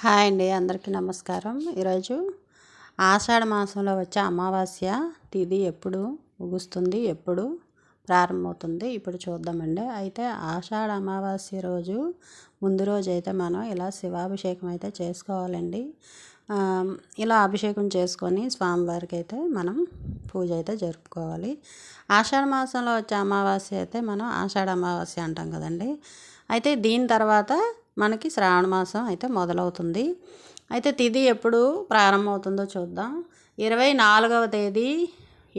Hi అండి అందరికీ నమస్కారం. ఈరోజు ఆషాఢ మాసంలో వచ్చే అమావాస్య తిది ఎప్పుడు ముగుస్తుంది ఎప్పుడు ప్రారంభమవుతుంది ఇప్పుడు చూద్దామండి. అయితే ఆషాఢ అమావాస్య రోజు ముందు రోజు అయితే మనం ఇలా శివాభిషేకం అయితే చేసుకోవాలండి. ఇలా అభిషేకం చేసుకొని స్వామివారికి అయితే మనం పూజ అయితే జరుపుకోవాలి. ఆషాఢ మాసంలో వచ్చే అమావాస్య అయితే మనం ఆషాఢ అమావాస్య అంటాం కదండి. అయితే దీని తర్వాత మనకి శ్రావణ మాసం అయితే మొదలవుతుంది. అయితే తిది ఎప్పుడు ప్రారంభమవుతుందో చూద్దాం. ఇరవై నాలుగవ తేదీ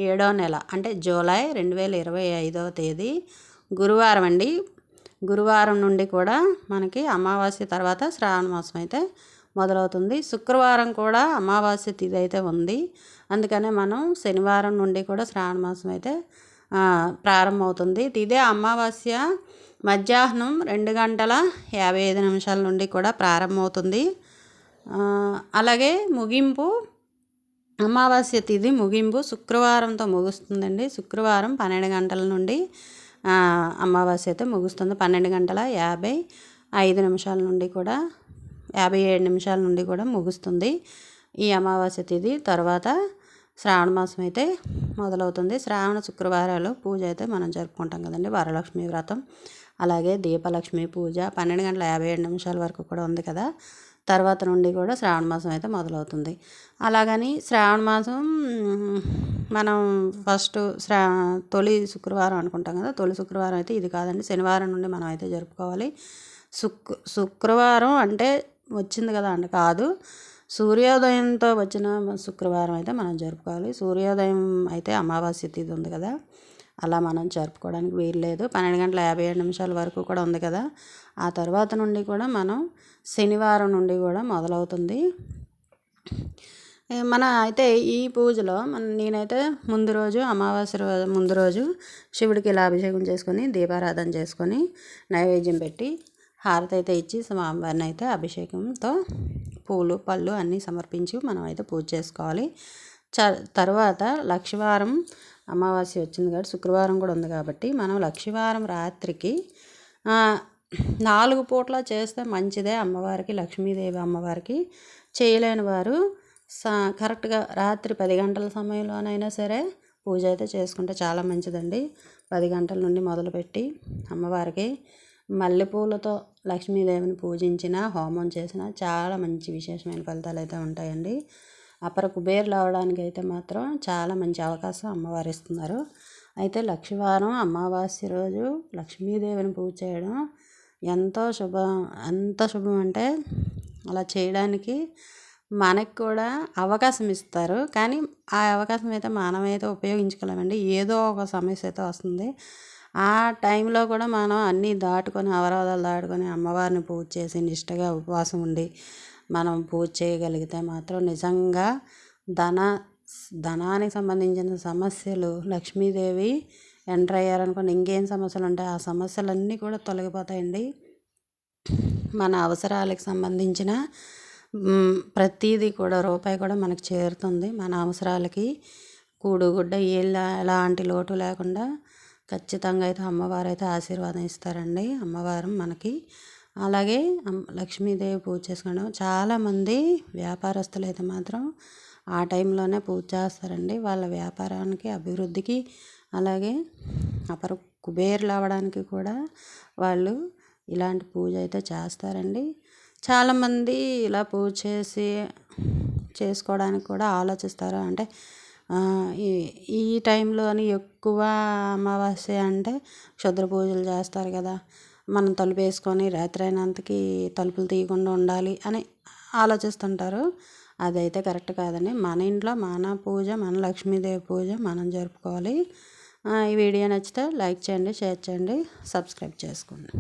ఏడో నెల అంటే జూలై రెండు వేల ఇరవై ఐదవ తేదీ గురువారం అండి. గురువారం నుండి కూడా మనకి అమావాస్య తర్వాత శ్రావణ మాసం అయితే మొదలవుతుంది. శుక్రవారం కూడా అమావాస్య తిథి అయితే ఉంది. అందుకనే మనం శనివారం నుండి కూడా శ్రావణ మాసం అయితే ప్రారంభమవుతుంది. ఇదే అమావాస్య మధ్యాహ్నం రెండు గంటల యాభై ఐదు నిమిషాల నుండి కూడా ప్రారంభమవుతుంది. అలాగే ముగింపు అమావాస్య తిథి ముగింపు శుక్రవారంతో ముగుస్తుందండి. శుక్రవారం పన్నెండు గంటల నుండి అమావాస్య అయితే ముగుస్తుంది. పన్నెండు గంటల యాభై ఐదు నిమిషాల నుండి కూడా యాభై ఏడు నిమిషాల నుండి కూడా ముగుస్తుంది ఈ అమావాస్య తిథి తర్వాత శ్రావణ మాసం అయితే మొదలవుతుంది. శ్రావణ శుక్రవారాలు పూజ అయితే మనం జరుపుకుంటాం కదండి. వరలక్ష్మి వ్రతం అలాగే దీపలక్ష్మి పూజ పన్నెండు గంటల యాభై ఏడు నిమిషాల వరకు కూడా ఉంది కదా. తర్వాత నుండి కూడా శ్రావణ మాసం అయితే మొదలవుతుంది. అలాగని శ్రావణ మాసం మనం ఫస్ట్ శ్రా తొలి శుక్రవారం అనుకుంటాం కదా. తొలి శుక్రవారం అయితే ఇది కాదండి. శనివారం నుండి మనం అయితే జరుపుకోవాలి. శుక్ శుక్రవారం అంటే వచ్చింది కదా అండి కాదు. సూర్యోదయంతో వచ్చిన శుక్రవారం అయితే మనం జరుపుకోవాలి. సూర్యోదయం అయితే అమావాస్య తిథి ఉంది కదా. అలా మనం జరుపుకోవడానికి వీలు లేదు. పన్నెండు గంటల యాభై ఏడు నిమిషాల వరకు కూడా ఉంది కదా. ఆ తర్వాత నుండి కూడా మనం శనివారం నుండి కూడా మొదలవుతుంది. మన అయితే ఈ పూజలో మన నేనైతే ముందు రోజు అమావాస్య రోజు ముందు రోజు శివుడికి ఇలా అభిషేకం చేసుకొని దీపారాధన చేసుకొని నైవేద్యం పెట్టి హారతి అయితే ఇచ్చి స్వామివారిని అయితే అభిషేకంతో పూలు పళ్ళు అన్నీ సమర్పించి మనం అయితే పూజ చేసుకోవాలి. చ తర్వాత లక్షవారం అమావాస్య వచ్చింది కాబట్టి శుక్రవారం కూడా ఉంది కాబట్టి మనం లక్షవారం రాత్రికి నాలుగు పూట్ల చేస్తే మంచిదే అమ్మవారికి లక్ష్మీదేవి అమ్మవారికి. చేయలేని వారు సా కరెక్ట్గా రాత్రి పది గంటల సమయంలోనైనా సరే పూజ అయితే చేసుకుంటే చాలా మంచిదండి. పది గంటల నుండి మొదలుపెట్టి అమ్మవారికి మల్లెపూలతో లక్ష్మీదేవిని పూజించిన హోమం చేసిన చాలా మంచి విశేషమైన ఫలితాలు అయితే ఉంటాయండి. అపర కుబేరులు అవడానికి అయితే మాత్రం చాలా మంచి అవకాశం అమ్మవారు ఇస్తున్నారు. అయితే లక్ష్మీవారం అమావాస్య రోజు లక్ష్మీదేవిని పూజ చేయడం ఎంతో శుభం ఎంత శుభం అంటే అలా చేయడానికి మనకు కూడా అవకాశం ఇస్తారు. కానీ ఆ అవకాశం అయితే మనమైతే ఉపయోగించుకోలేమండి. ఏదో ఒక సమస్య అయితే వస్తుంది. ఆ టైంలో కూడా మనం అన్నీ దాటుకొని అవరోధాలు దాటుకొని అమ్మవారిని పూజ చేసి నిష్టగా ఉపవాసం ఉండి మనం పూజ చేయగలిగితే మాత్రం నిజంగా ధన ధనానికి సంబంధించిన సమస్యలు లక్ష్మీదేవి ఎంటర్ అయ్యారనుకోండి ఇంకేం సమస్యలు ఉంటాయి? ఆ సమస్యలన్నీ కూడా తొలగిపోతాయండి. మన అవసరాలకు సంబంధించిన ప్రతీది కూడా రూపాయి కూడా మనకు చేరుతుంది. మన అవసరాలకి కూడుగుడ్డ ఎలా ఎలాంటి లోటు లేకుండా ఖచ్చితంగా అయితే అమ్మవారు అయితే ఆశీర్వాదం ఇస్తారండి. అమ్మవారు మనకి అలాగే లక్ష్మీదేవి పూజ చేసుకోవడం చాలామంది వ్యాపారస్తులు అయితే మాత్రం ఆ టైంలోనే పూజ చేస్తారండి. వాళ్ళ వ్యాపారానికి అభివృద్ధికి అలాగే అపర కుబేర్లు అవ్వడానికి కూడా వాళ్ళు ఇలాంటి పూజ అయితే చేస్తారండి. చాలామంది ఇలా పూజ చేసి చేసుకోవడానికి కూడా ఆలోచిస్తారు? అంటే ఈ టైంలో అని ఎక్కువ అమావాస్య అంటే క్షుద్ర పూజలు చేస్తారు కదా. మనం తలుపు వేసుకొని రాత్రి అయినంతకి తలుపులు తీయకుండా ఉండాలి అని ఆలోచిస్తుంటారు. అదైతే కరెక్ట్ కాదండి. మన ఇంట్లో మన పూజ మన లక్ష్మీదేవి పూజ మనం జరుపుకోవాలి. ఈ వీడియో నచ్చితే లైక్ చేయండి షేర్ చేయండి సబ్స్క్రైబ్ చేసుకోండి.